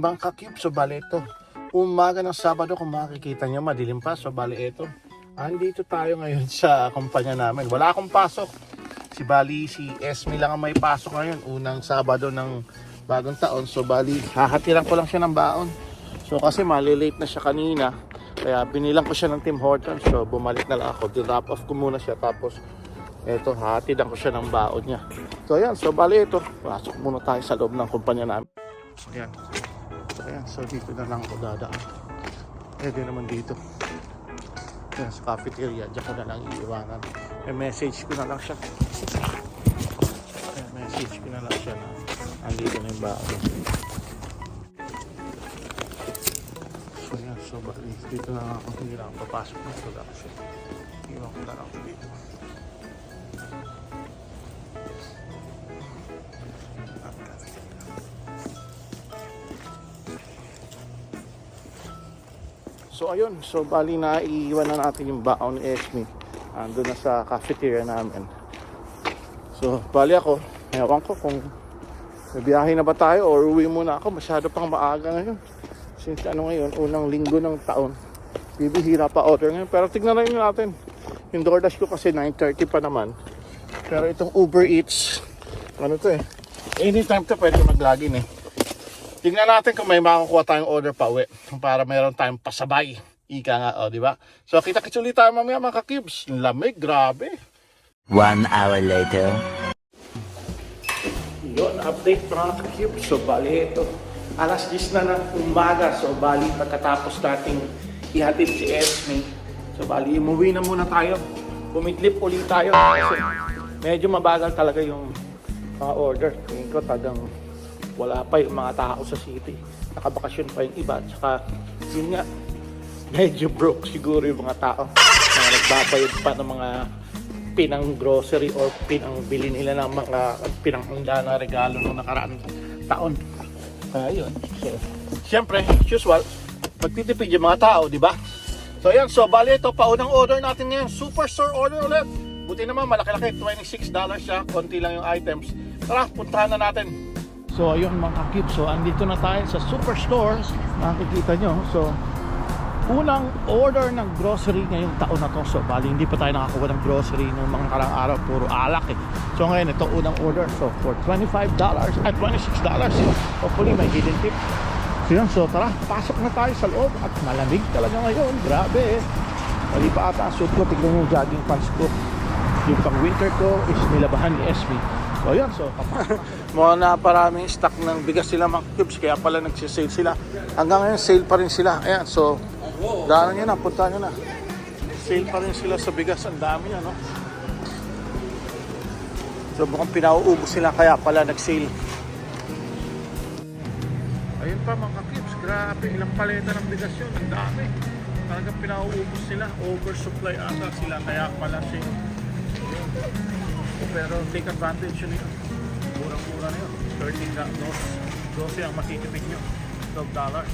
Bangka Cube. So, bali ito. Umaga ng Sabado, kung makikita nyo, madilim pa. So, bali ito. Andito tayo ngayon sa kumpanya namin. Wala akong pasok. Si Bali, si Esme lang ang may pasok ngayon. Unang Sabado ng bagong taon. So, Bali, hahatiran ko lang siya ng baon. So, kasi malilate na siya kanina. Kaya binilang ko siya ng Tim Hortons. So, bumalik na lang ako. Drop off ko muna siya. Tapos, eto, hatidan ko siya ng baon niya. So, ayan. So, bali ito. Pasok muna tayo sa loob ng kumpanya namin. So, ayan. So, dito na lang ako dadaan. Pwede naman dito. Ayan, sa cafeteria. Diyan ko na lang iiwanan. May message ko na lang siya. May message ko na lang siya na andito na yung baon. So, ayan. So, bali. Dito na lang ako. Hindi na ako papasok ng production. Iwan ko na lang dito. So ayun, so bali na iiwan na natin yung baon ni Esme. Ando na sa cafeteria namin. So bali ako, ewan ko kung biyahe na ba tayo or uwi muna ako. Masyado pang maaga ngayon. Since ano ngayon, unang linggo ng taon. Bibihira pa order ngayon. Pero tignan na natin. Yung DoorDash ko kasi 9.30 pa naman. Pero itong Uber Eats, ano to eh. Anytime to pwede mag-login eh. Tingnan natin kung may makukuha tayong order pa uwi para meron tayong pasabay. Ika nga, o, di ba? So, kita-kits ulit tayo mamaya mga kakibs. Lamig, grabe. One hour later. Yun, update mga kakibs. So, bali ito. Alas 10 na ng umaga. So, bali pagkatapos nating ihatid si Esme. So, bali umuwi na muna tayo. Pumidlip ulit tayo. Kasi medyo mabagal talaga yung mga order. Tingin ko tagang wala pa yung mga tao sa city. Nakabakasyon pa yung iba. Tsaka, yun nga, medyo broke siguro yung mga tao. Mga nagbabayad pa ng mga pinang grocery or pinang bili nila ng mga pinanghanda na regalo nung nakaraan taon. Kaya yun. So, Siyempre, usual, magtitipid yung mga tao, di ba? So yan, so bali ito, paunang order natin ngayon, superstore order ulit. Buti naman, malaki-laki, $26 siya, konti lang yung items. Tara, puntahan na natin. So ayun mga kakip, so andito na tayo sa superstore. Nakikita nyo, so unang order ng grocery ngayong taon na to. So bali hindi pa tayo nakakuha ng grocery nung mga karang araw, puro alak eh. So ngayon ito unang order. So for $25, at $26, hopefully may hidden tip. So so tara, pasok na tayo sa loob at malamig talaga ngayon. Grabe eh. Mali pa ata suit ko, tignan yung jogging pants ko. Yung pang winter ko is nilabahan ni SB. So yun, so. Mga naparaming stock ng bigas sila mga cubes, kaya pala nagsisale sila. Hanggang ngayon, sale pa rin sila. Ayan, so daanan nyo na, punta nyo na. Sale pa rin sila sa bigas, ang dami ano. So mukhang pinauubos sila, kaya pala nag-sale. Ayun pa mga kips, grabe, ilang paleta ng bigas yun, ang dami. Talagang pinauubos sila, oversupply ata sila, kaya pala sale. Pero take advantage yun yun. Murang-mura na yun. 13 ga- dos, 12 ang matitipid nyo. 12 dollars.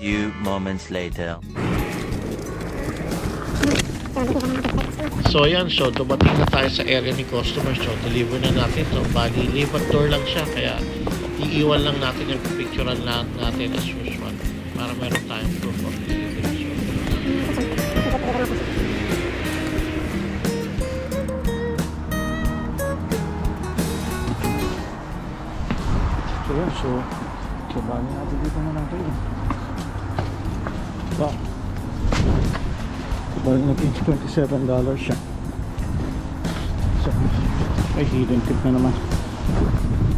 Few moments later. So ayan, so dumating na tayo sa area ni customer. So deliver na natin. So bali, live at door lang siya. Kaya iiwan lang natin yung picturean natin as usual. Para meron tayong proof of Yan, so bali natin dito na natin. Wow. Bali natin $27 siya. So, may hidden tip na naman.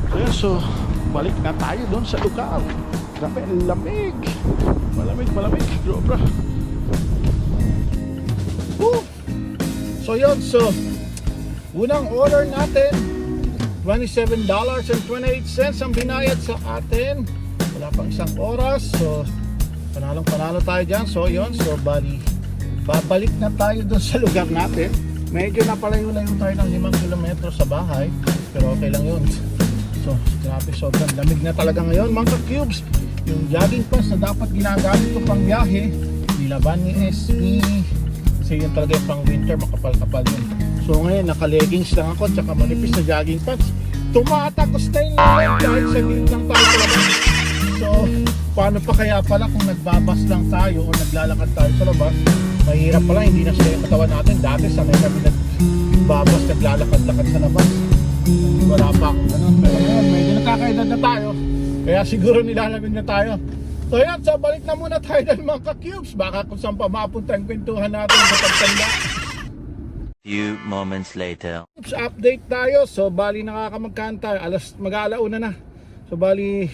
So yan, so balik na tayo doon sa lugar. Grabe, lamig. Malamig, malamig. Sobra. Woo! So yun, so unang order natin $27.28 ang binayad sa atin. Wala pang isang oras. So, panalong panalo tayo dyan. So, yun. So, bali, babalik na tayo doon sa lugar natin. Medyo napalayo-layo tayo ng 5 kilometro sa bahay. Pero okay lang yun. So, grabe, sobrang lamig na talaga ngayon. Mga cubes, yung jogging pants na dapat ginagamit ko pang biyahe, nilaban ni SB. Kasi yun talaga yung pang winter, makapal-kapal yun. So ngayon, naka-leggings lang ako, tsaka manipis na jogging pants. Tumatagos na yung lamig dahil sa gilid lang tayo. So, paano pa kaya pala kung nagbabas lang tayo o naglalakad tayo sa labas? Mahirap pala, hindi na siya yung katawan natin. Dati sanay kami nagbabas, naglalakad-lakad sa labas. Wala pa akong ganun. Pero ngayon, medyo nakakaedad na tayo. Kaya siguro nilalamig na tayo. So yan, so balik na muna tayo ng mga ka-cubes. Baka kung saan pa mapunta ang kwentuhan natin sa pagtanda. Few moments later. Oops, update tayo. So, bali nakakamagkano. Alas, mag-aalauna na. So, bali,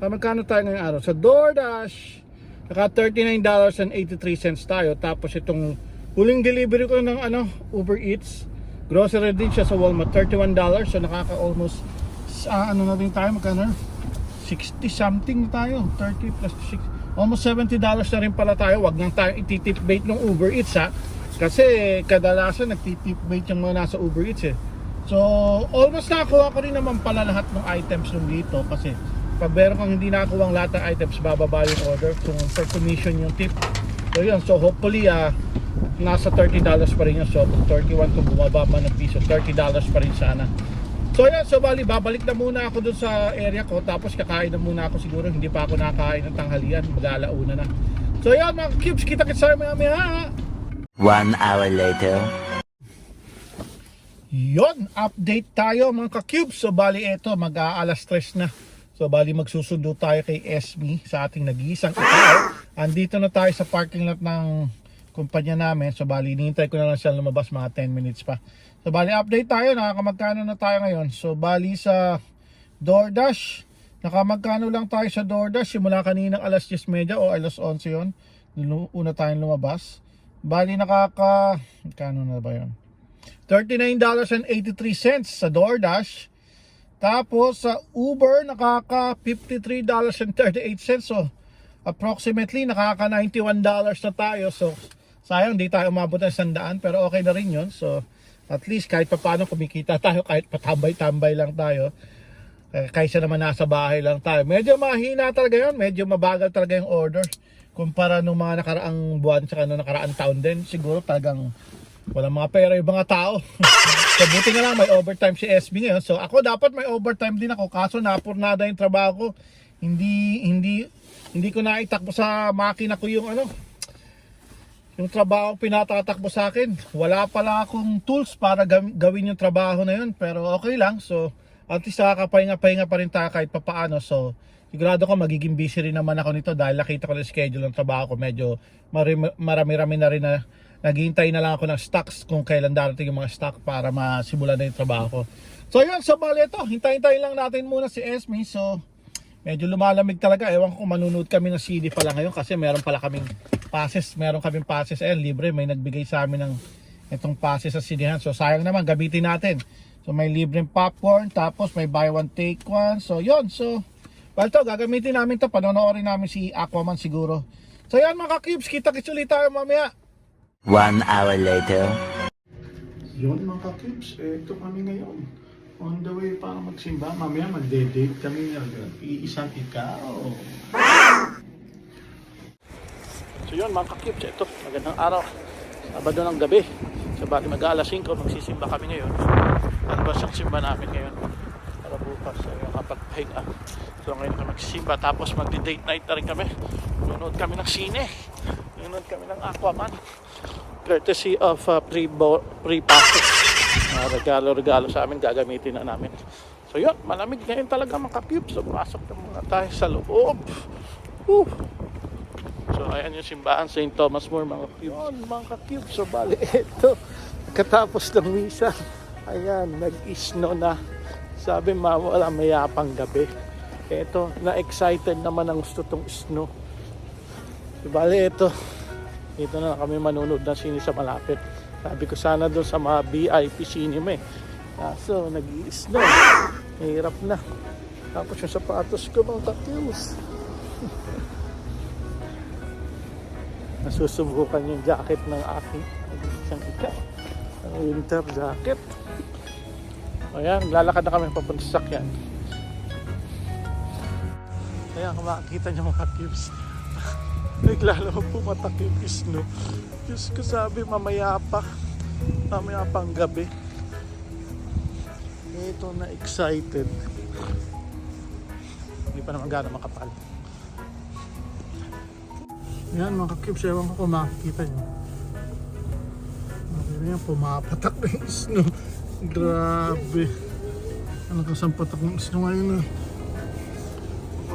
magkano tayo ngayong araw? Sa DoorDash, naka $39.83 tayo. Tapos itong huling delivery ko ng ano, Uber Eats. Grocery din siya sa Walmart, $31. So, nakaka-almost, ah, ano na rin tayo, magkano? 60 something tayo. 30 plus 6. Almost $70 na rin pala tayo. Wag nang tayo ititip bait ng Uber Eats ha. Kasi kadalasan nagtitip bait yung mga nasa Uber Eats eh. So, almost nakakuha ko rin naman pala lahat ng items nung dito kasi pag meron kang hindi nakakuha ang lahat ng items, bababa yung order kung per commission yung tip. So yun, so hopefully ah nasa $30 pa rin yun. So kung 31 kung bumaba man ng piso, $30 pa rin sana. So yan, so bali, babalik na muna ako dun sa area ko tapos kakain na muna ako siguro, hindi pa ako nakakain ng tanghalian, mag-alauna na. So yan mga cubes, kita-kits tayo maya maya. One hour later. Yon, update tayo mga ka-cubes. So bali ito, mag-aalas stress na. So bali magsusundo tayo kay Esme sa ating nag-iisang ikaw. Andito na tayo sa parking lot ng kumpanya namin. So bali, hinihintay ko na lang siya lumabas mga 10 minutes pa. So bali, update tayo. Nakakamagkano na tayo ngayon. So bali sa DoorDash, nakamagkano lang tayo sa DoorDash. Simula kaninang alas 10.30 o alas 11 yon. Nung Una tayong lumabas. Bali nakaka... Kano na ba yun? $39.83 sa DoorDash. Tapos sa Uber nakaka $53.38. So approximately nakaka $91 na tayo. So sayang di tayo umabot ng sandaan pero okay na rin 'yon. So at least kahit papaano kumikita tayo kahit patambay-tambay lang tayo. Eh, kaysa naman nasa bahay lang tayo. Medyo mahina talaga 'yon, medyo mabagal talaga yung order kumpara nung mga nakaraang buwan sa nung nakaraang taon din. Siguro talagang walang mga pera yung mga tao. so buti nga lang may overtime si SB ngayon. So ako dapat may overtime din ako kaso napurnada yung trabaho ko. Hindi hindi hindi ko naitakbo sa makina ko yung ano yung trabaho pinatatakbo sa akin. Wala pala akong tools para gawin yung trabaho na yun. Pero okay lang. So at least nakakapahinga-pahinga pa rin tayo kahit papaano. So sigurado ko magiging busy rin naman ako nito dahil nakita ko na schedule ng trabaho ko. Medyo marami-rami na rin na naghihintay na lang ako ng stocks kung kailan darating yung mga stock para masimulan na yung trabaho ko. So yun, so bali ito, hintayin-tayin lang natin muna si Esme. So medyo lumalamig talaga. Ewan ko manunood kami ng CD pala ngayon kasi meron pala kaming passes. Meron kaming passes. Ayan, libre. May nagbigay sa amin ng itong passes sa CDhan. So sayang naman, gamitin natin. So may libreng popcorn, tapos may buy one take one. So yun, so well to, gagamitin namin to. Panonoodin namin si Aquaman siguro. So yan mga cubes, kita-kits ulit tayo mamaya. One hour later. Yun mga cubes, ito kami ngayon. On the way para magsimba. Mamaya magde-date kami ng iisang ikaw. So yun mga cubes, ito. Magandang araw. Sabado ng gabi. Sa bali mag-aalas 5, magsisimba kami ngayon. Ano ba siyang simba namin ngayon? Para bukas ay makapagpahinga. So ngayon kami magsisimba. Tapos magde-date night na rin kami. Nanonood kami ng sine. Nanonood kami ng Aquaman courtesy of uh, pre pre passes uh, regalo regalo sa amin gagamitin na namin so yun malamig ngayon talaga mga cubes so pasok na muna tayo sa loob Whew. so ayan yung simbahan St. Thomas More mga cubes yun mga cubes so bali ito katapos ng misa ayan nag-snow na sabi mama wala mayapang gabi eto na excited naman ang gusto tong snow bali ito dito na kami manunod ng sini sa malapit. Sabi ko sana doon sa mga VIP cinema eh. Kaso nag-i-snow. Hirap na. Tapos yung sapatos ko mga kakills. Nasusubukan yung jacket ng aking isang ika. Ang winter jacket. Ayan, lalakad na kami papunta sa sakyan. Ayan, kung makikita niyo mga cubes. Naglalaro pumatak yung isno. Diyos ko sabi mamaya pa. Mamaya pang gabi. Ito na excited. Hindi pa naman gano'ng makapal. Yan mga cubes, ewan ko kung makikita nyo. Na yan, pumapatak na yung snow. Grabe. Ano ka saan patak ng snow ngayon ah.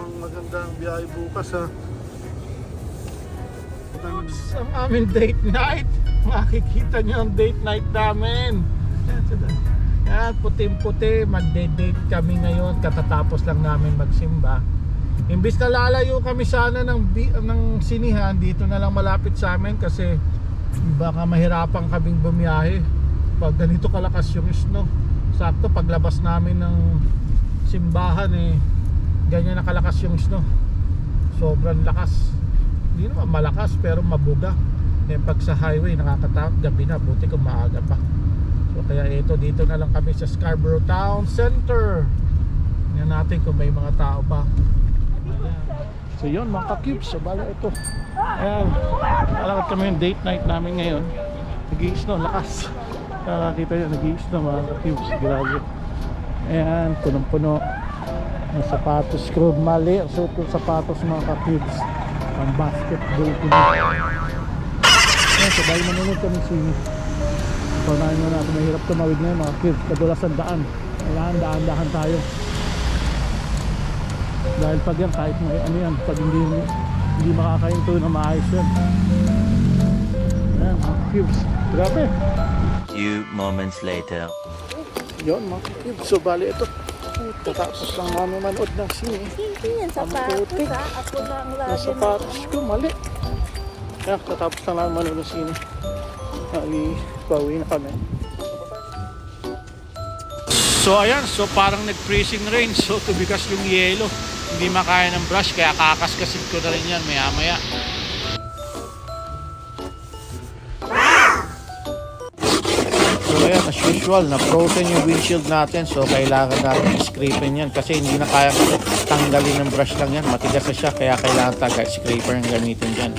Ang magandang biyahe bukas ha. Cubes, ang aming date night. Makikita nyo ang date night namin. Yan, puting-puti. Magde-date kami ngayon. Katatapos lang namin magsimba. Imbis na lalayo kami sana ng, ng sinihan, dito na lang malapit sa amin kasi baka mahirapan kaming bumiyahe pag ganito kalakas yung snow. Sakto paglabas namin ng simbahan eh, ganyan na kalakas yung snow. Sobrang lakas. Hindi naman malakas pero mabuga. Eh pag sa highway nakakatakot gabi na, buti kung maaga pa. So kaya ito dito na lang kami sa Scarborough Town Center. Tingnan natin kung may mga tao pa. So yun mga ka-cubes, so bala ito. Ayan, alakad kami yung date night namin ngayon. Nag-i-snow, lakas. Nakakita yun, nag-i-snow mga ka-cubes, grabe. Ayan, punong-puno. Ang sapatos ko, mali ang suot ng sapatos mga ka-cubes. Ang basketball ko. Ayan, so dahil manunod kami sini. Paunahin mo natin, mahirap tumawid ngayon mga cubes. Kadulas ang daan. Kailangan daan-dahan tayo dahil pag yan kahit may ano yan pag hindi hindi makakahinto na maayos yan yan mga cubes grabe Few moments later. yun mga cubes so bali ito tatapos lang namin manood ng sine. Hindi yan sapatos ha. Ako lang lagi sapatos ko mali. Yan tatapos lang namin manood ng sine. Ali pauwi na kami. So ayan, so parang nag-freezing rain. So tubigas yung yelo. Hindi makaya ng brush kaya kakaskasin ko na rin yan maya usual, na-frozen yung windshield natin so kailangan natin scrapein yan kasi hindi na kaya tanggalin ng brush lang yan. Matigas na siya kaya kailangan taga scraper ang gamitin dyan.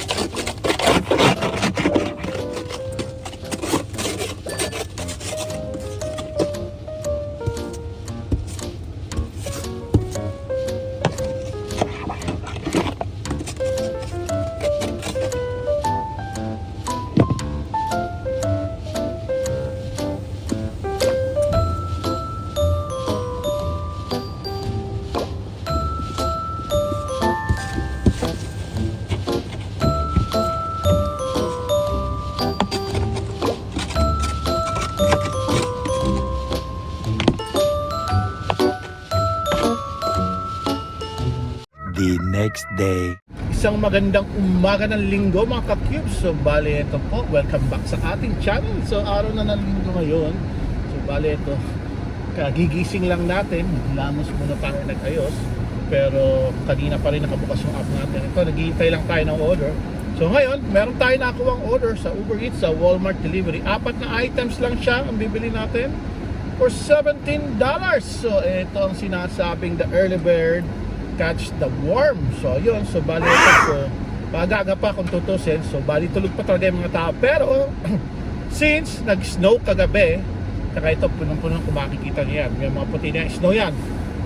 Next day. Isang magandang umaga ng linggo mga ka-cubes. So bali ito po, welcome back sa ating channel. So araw na ng linggo ngayon. So bali ito, kagigising lang natin. Lamos muna tayo nag-ayos. Pero kanina pa rin nakabukas yung app natin. Ito, naghihintay lang tayo ng order. So ngayon, meron tayo nakuwang order sa Uber Eats, sa Walmart Delivery. Apat na items lang siya ang bibili natin for $17. So ito ang sinasabing the early bird catch the worm. So yun, so bali so pagaga pa kung tutusin. So bali tulog pa talaga yung mga tao. Pero since nag-snow kagabi, saka ito punong-punong kung makikita niyo yan. May mga puti na snow yan.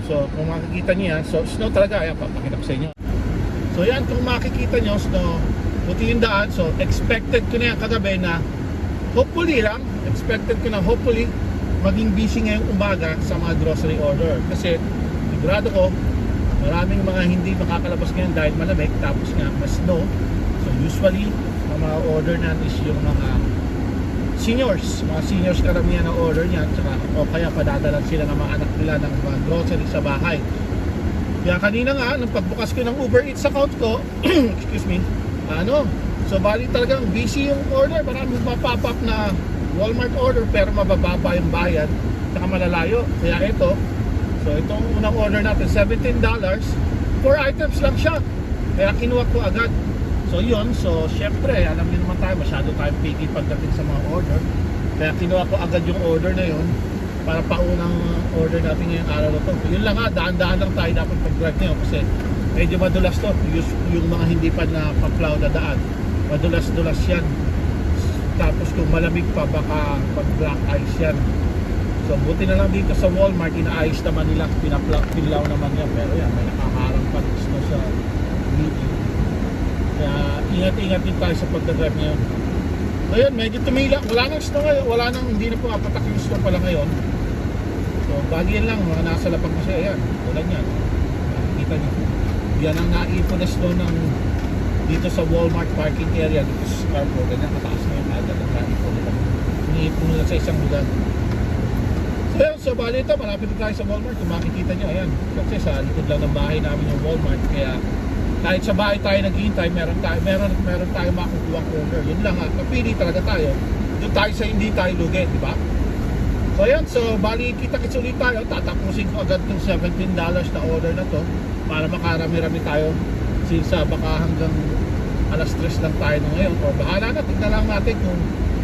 So kung makikita niyo yan, so snow talaga. Ayan, papakita ko sa inyo. So yan, kung makikita nyo, snow, puti yung daan. So expected ko na yan kagabi na hopefully lang, expected ko na hopefully maging busy ngayong umaga sa mga grocery order. Kasi sigurado ko, maraming mga hindi makakalabas ngayon dahil malamig tapos nga mas snow. So usually, ang mga order natin is yung mga seniors. Mga seniors karamihan ang order niya tsaka, o kaya padadalan sila ng mga anak nila ng mga grocery sa bahay. Kaya kanina nga, nung pagbukas ko ng Uber Eats account ko, excuse me, ano, so bali talagang busy yung order. Maraming pop up na Walmart order pero mabababa yung bayad saka malalayo. Kaya ito, so itong unang order natin, $17. 4 items lang siya. Kaya kinuha ko agad. So yun, so syempre, alam niyo naman tayo, masyado tayong picky pagdating sa mga order. Kaya kinuha ko agad yung order na yun para paunang order natin ngayong araw na to. Yun lang nga, daan-daan lang tayo dapat pag-drive ngayon kasi medyo madulas to. Yung, mga hindi pa na pa-plow na daan. Madulas-dulas yan. Tapos kung malamig pa, baka pag black ice yan. So So buti na lang dito sa Walmart, inaayos naman nila, pinapla- pinlaw naman yan. Pero yan, may nakaharang pa snow sa video. Kaya ingat-ingat din tayo sa pagdadrive ngayon. Yun, medyo tumila. Wala nang snow ngayon. Wala nang, hindi na pumapatak yung snow pala ngayon. So bagay lang, mga nasa lapag kasi. Ayan, tulad yan. Nakikita niyo. Yan ang naipon na snow ng dito sa Walmart parking area dito sa Scarborough. Ganyan kataas na yung agad ang naipon nila. Iniipon nila sa isang lugar. So yun, so bali ito, malapit na tayo sa Walmart. Kung makikita nyo, ayan. Kasi sa likod lang ng bahay namin yung Walmart. Kaya kahit sa bahay tayo naghihintay, meron tayo, meron, meron tayo makukuha order. Yun lang ha, kapili talaga tayo. Doon tayo sa hindi tayo lugi, di ba? So ayan, so bali kita-kits ulit tayo. Tatapusin ko agad yung $17 na order na to para makarami-rami tayo since ah, baka hanggang alas 3 lang tayo ngayon. O bahala na, tignan lang natin kung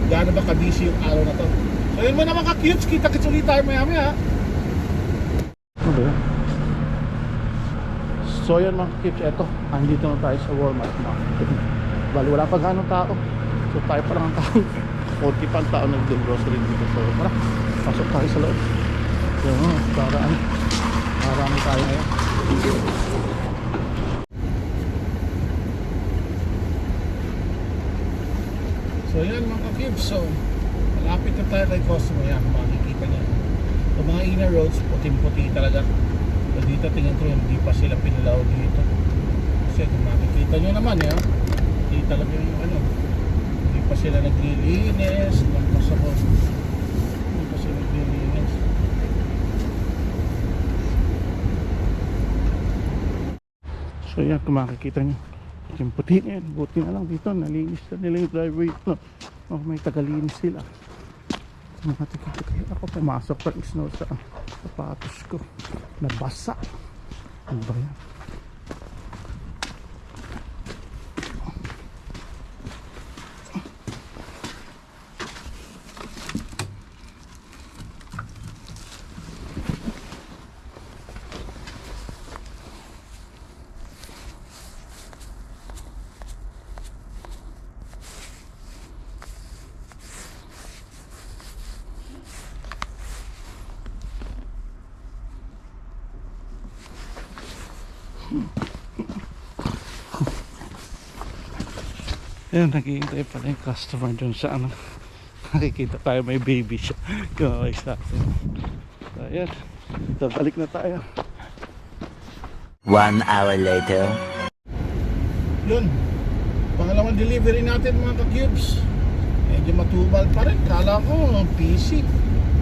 gaano ba ka-busy yung araw na to. So yun mo naman ka-cutes, kita-kits ulit tayo maya-maya. Ano ba? So yan mga kips, eto, andito na tayo sa Walmart market. Bali wala pa gano'ng tao. So tayo pa lang ang tao. 40 pa ang tao nag-grocery dito. So tara, pasok tayo sa loob. So para ano, marami tayo ngayon. So yan mga kips, so malapit na tayo kay Cosmo yan, makikita niya. So mga inner roads, puting-puti talaga. So dito tingin ko hindi pa sila pinilaw dito. Kasi kung makikita nyo naman yan, hindi talaga yung ano, hindi pa sila naglilinis, ng pasabon. Hindi pa sila naglilinis. So yan, kung makikita nyo, yung puti na yan, buti na lang dito, nalinis na nila yung driveway ito. Oh, may tagalinis sila. Mga tika ako pumasok pa rin snow sa sapatos ko. Nabasa. Ano ba yan? Ayan, naghihintay pala yung customer dun sa ano. Nakikita tayo may baby siya. Kumaway sa atin. So, ayan. Babalik na tayo. One hour later. Yun. Pangalawang delivery natin mga ka-cubes. Medyo matubal pa rin. Kala ko busy.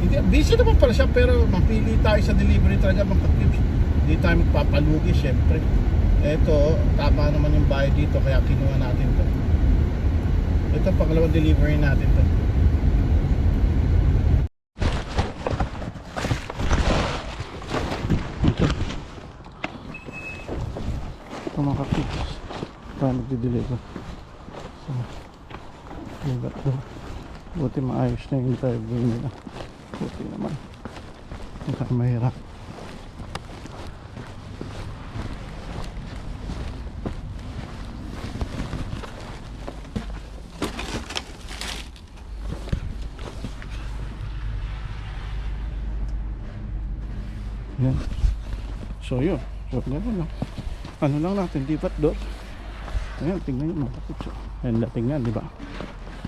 Hindi, busy naman pala siya pero mapili tayo sa delivery talaga mga ka-cubes. Hindi tayo magpapalugi syempre. Ito, tama naman yung bayad dito kaya kinuha natin to. Ito pangalawang delivery natin to. Ito. Ito mga ka-cubes. Tayo magdi-deliver. So, libat doon. Buti maayos na yung driveway nila. Buti naman. Hindi mahirap. Yan. So yun. So ganun lang. Ano lang natin, libat doon. Ayan, tingnan nyo mga kapitso. Ayan, dating yan, di ba?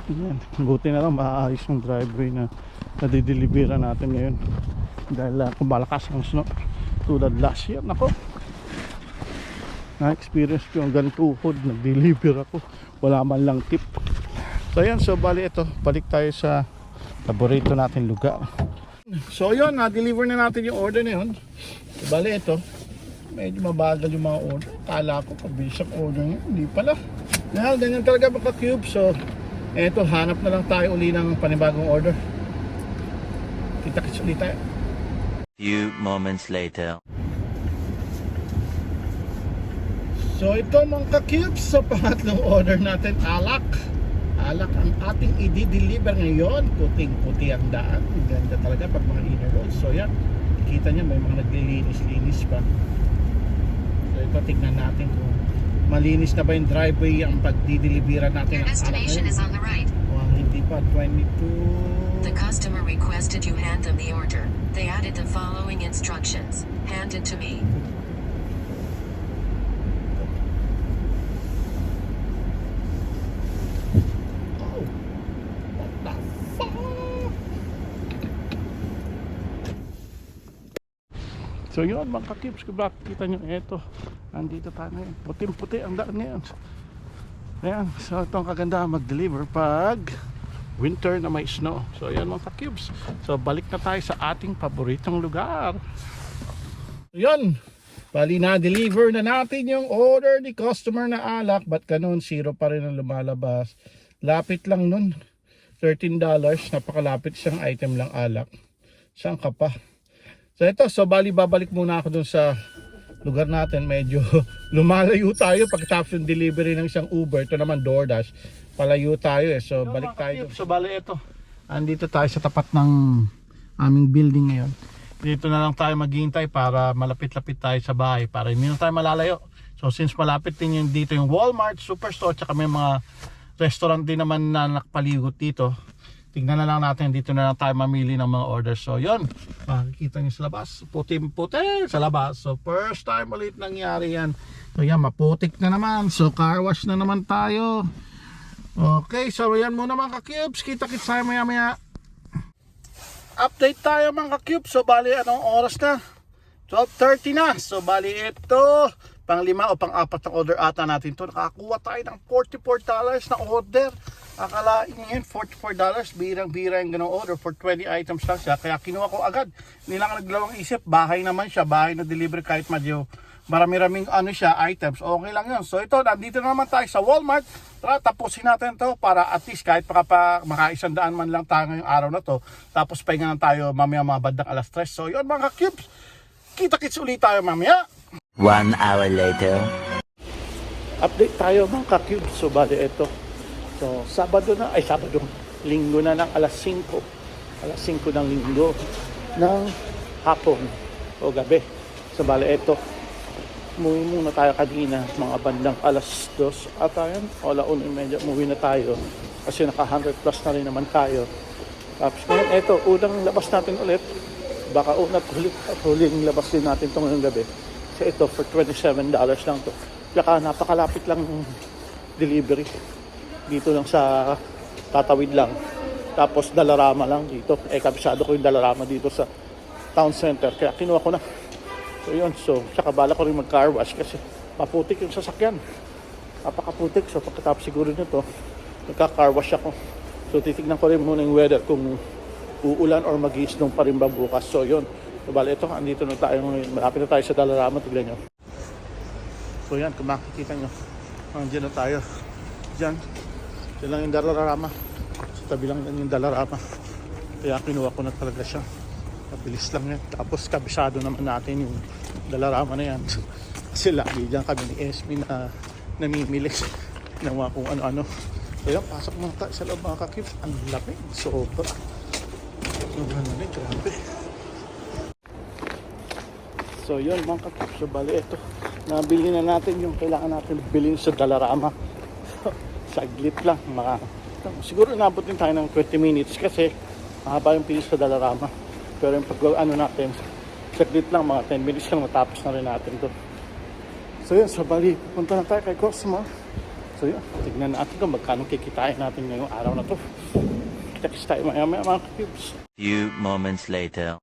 Ayan, buti na lang maayos yung driveway na nadideliveran natin ngayon. Dahil uh, kung malakas ang snow, tulad last year, nako. Na-experience ko yung gantuhod, nag-deliver ako. Wala man lang tip. So ayan, so bali ito, balik tayo sa paborito natin lugar. So yun, na-deliver na natin yung order na yun. Bali ito, medyo mabagal yung mga order. Kala ko pabilis ang order niya. Hindi pala. Dahil ganyan talaga baka cube. So, eto, hanap na lang tayo uli ng panibagong order. Kita-kits ulit tayo. Few moments later. So ito mga ka-cubes, sa pangatlong order natin, alak. Alak ang ating i-deliver ngayon. Puting-puti ang daan. Ganda talaga pag mga inner roads. So yan, kita niya may mga naglilinis-linis pa. So ito, tignan natin kung malinis na ba yung driveway ang pagdideliveran natin Your destination ngayon. is on the right. O ang hindi pa. pa 22. The customer requested you hand them the order. They added the following instructions. Hand it to me. Oh, what the fuck? So yun mga kakibs, kung bakit kita nyo eto. Andito tayo ngayon, puting-puti ang daan ngayon Ayan, so ito ang kagandahan mag-deliver pag winter na may snow. So yan mga kakibs, so balik na tayo sa ating paboritong lugar. Yun, bali na deliver na natin yung order ni customer na alak Ba't ganun, zero pa rin ang lumalabas. Lapit lang nun. $13, napakalapit siyang item lang alak. Saan ka pa? So ito, so bali babalik muna ako dun sa lugar natin. Medyo lumalayo tayo pagkatapos yung delivery ng isang Uber. Ito naman DoorDash. Palayo tayo eh. So balik tayo. So bali ito. Andito tayo sa tapat ng aming building ngayon. Dito na lang tayo maghihintay para malapit-lapit tayo sa bahay para hindi na tayo malalayo. So since malapit din yung dito yung Walmart, Superstore, tsaka may mga restaurant din naman na nakapaligot dito. Tignan na lang natin, dito na lang tayo mamili ng mga orders. So, yun. Makikita nyo sa labas. Puting-puti sa labas. So, first time ulit nangyari yan. So, yan, maputik na naman. So, car wash na naman tayo. Okay, so yan muna mga ka-cubes. Kita-kits tayo maya-maya. Update tayo mga ka-cubes. So, bali, anong oras na? 12.30 na. So, bali ito, pang lima o pang apat na order ata natin to. Nakakuha tayo ng $44 na order. Akalain ngayon, $44. Birang-bira yung ganong order for 20 items lang siya. Kaya kinuha ko agad. Hindi lang ako naglawang isip. Bahay naman siya. Bahay na delivery kahit medyo marami-raming ano siya, items. Okay lang yun. So ito, nandito na naman tayo sa Walmart. Tara, tapusin natin to para at least kahit makapa, makaisang daan man lang tayo ngayong araw na to. Tapos pahinga na tayo mamaya mga bandang alas 3. So yun mga cubes. Kita-kits ulit tayo mamaya. One hour later. Update tayo mga ka-cubes. So bali ito. So Sabado na, ay Sabado, Linggo na ng alas 5. Alas 5 ng Linggo ng hapon o gabi. So bali ito. Umuwi muna tayo kanina, mga bandang alas 2 at ayan, o laon medyo umuwi na tayo kasi naka 100 plus na rin naman tayo. Tapos ngayon, ito, unang labas natin ulit. Baka unat huli, huling labas din natin ito ngayong gabi. So ito, for $27 lang to. Tsaka napakalapit lang ng delivery. Dito lang sa tatawid lang. Tapos dalarama lang dito. Eh, kabisado ko yung dalarama dito sa town center. Kaya kinuha ko na. So yun, so tsaka bala ko rin mag car wash kasi maputik yung sasakyan. Napakaputik. So pagkatapos siguro nito, nagka-car wash ako. So titignan ko rin muna yung weather kung uulan or mag snow pa rin ba bukas. So yun. So bala ito, andito na tayo ngayon. Malapit na tayo sa Dalarama. Tignan nyo. So yan, kung makikita nyo. Andiyan na tayo. Diyan. Diyan lang yung Dalarama. Sa tabi lang yan yung Dalarama. Kaya kinuha ko na talaga siya. Mabilis lang yan. Tapos kabisado naman natin yung Dalarama na yan. Kasi lagi dyan kami ni Esme na namimili ng kung ano-ano. Kaya pasok mga tayo sa loob mga kakip. Ang lamig. Sobra. Sobrang lamig. Grabe. So yun mga kakip. So bali ito. Nabili na natin yung kailangan natin bilhin sa Dalarama. Saglit lang. Mga, siguro nabot din tayo ng 20 minutes kasi mahaba yung pilis sa Dalarama. Pero yung pag ano natin, saglit lang, mga 10 minutes lang matapos na rin natin to. So yun, so bali, pupunta na tayo kay customer. So yun, tignan natin kung magkano kikitain natin ngayong araw na to. Kita-kits tayo maya maya mga cubes. Few moments later.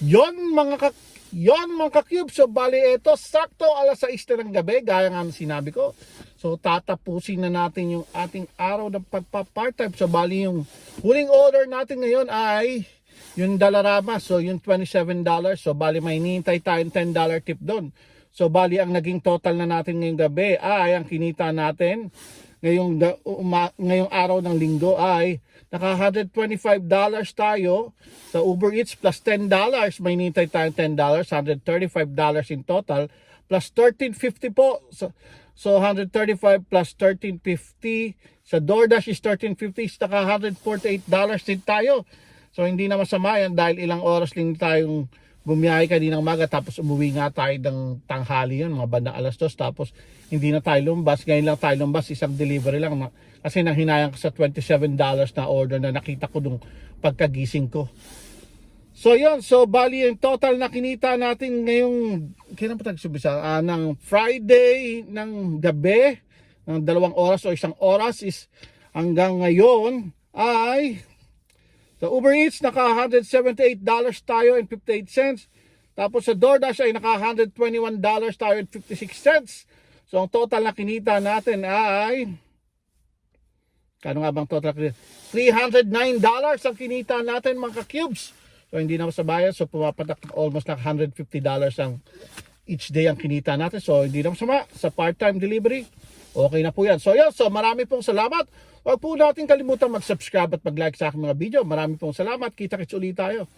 Yon mga ka Yon mga ka-cube. So bali ito, sakto alas 6 na ng gabi, gaya nga ng sinabi ko. So tatapusin na natin yung ating araw ng pagpa-part-time. So bali yung huling order natin ngayon ay yung Dalarama. So yung $27. So bali may hinihintay tayong $10 tip doon. So bali ang naging total na natin ngayong gabi ay ang kinita natin ngayong uma, ngayong araw ng linggo ay naka $125 tayo sa Uber Eats plus $10 may nintay tayong $10 $135 in total plus 1350 po so, so 135 plus 1350 sa DoorDash is 1350 naka $148 din tayo so hindi na masama yan dahil ilang oras din tayong bumiyahe kaninang umaga tapos umuwi nga tayo ng tanghali yun, mga bandang alas dos tapos hindi na tayo lumbas. Ngayon lang tayo lumbas, isang delivery lang. Kasi nang hinayang ko sa $27 na order na nakita ko nung pagkagising ko. So yun, so bali yung total na kinita natin ngayong, kailan pa tayo sumbisa? Ah, ng Friday ng gabi, ng dalawang oras o isang oras is hanggang ngayon ay sa Uber Eats naka $178 tayo and 58 cents. Tapos sa DoorDash ay naka $121 tayo and 56 cents. So ang total na kinita natin ay Kano nga bang total kinita? $309 ang kinita natin mga ka-cubes. So hindi na sa bayan. So pumapatak almost like $150 ang each day ang kinita natin. So hindi na masama sa part-time delivery. Okay na po yan. So yan, so marami pong salamat. Huwag po natin kalimutan mag-subscribe at mag-like sa aking mga video. Marami pong salamat. Kita-kits ulit tayo.